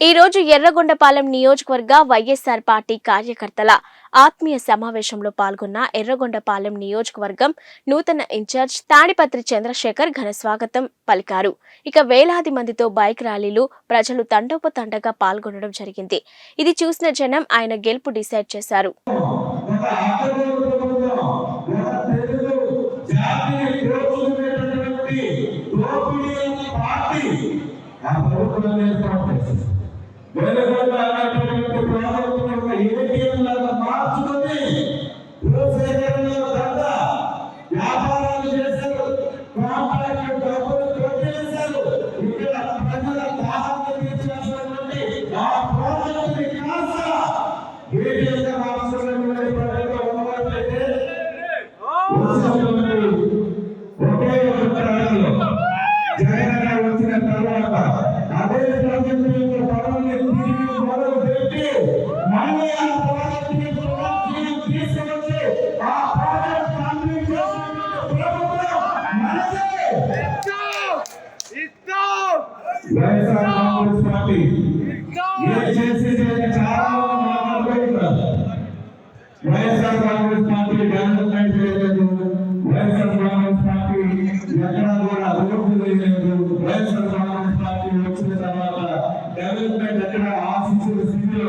ఈ రోజు ఎర్రగొండపాలెం నియోజకవర్గ వైఎస్ఆర్ పార్టీ కార్యకర్తల ఆత్మీయ సమావేశంలో పాల్గొన్న ఎర్రగొండపాలెం నియోజకవర్గం నూతన ఇన్ఛార్జ్ తాడిపత్రి చంద్రశేఖర్ ఘన స్వాగతం పలికారు. ఇక వేలాది మందితో బైక్ ర్యాలీలు ప్రజలు తండోపతండగా పాల్గొనడం జరిగింది. ఇది చూసిన జనం ఆయన గెలుపు డిసైడ్ చేశారు. ప్రభుత్వం, ఆ ఏ ఏర్పాటు చేసింది. లాగా మార్చుకొని భూసేకరణలో దందా, వ్యాపారాలు చేశారు కాంట్రాక్ట్ డబ్బులు కొట్టేశారు ఇక్కడ ప్రజల దాహాన్ని తీర్చాల్సినటువంటి ఆ ప్రాజెక్టుని కాస్త ఏటీఎంగా వైఎస్ఆర్ కాంగ్రెస్ పార్టీ. చేసి చాలా వైఎస్ఆర్ కాంగ్రెస్ పార్టీ డెవలప్మెంట్ చేయలేదు. వైఎస్ఆర్ కాంగ్రెస్ పార్టీ ఎక్కడా కూడా అభివృద్ధి చేయలేదు వైఎస్ఆర్ కాంగ్రెస్ పార్టీ వచ్చిన తర్వాత డెవలప్మెంట్ ఎక్కడ ఆశించిన స్థితిలో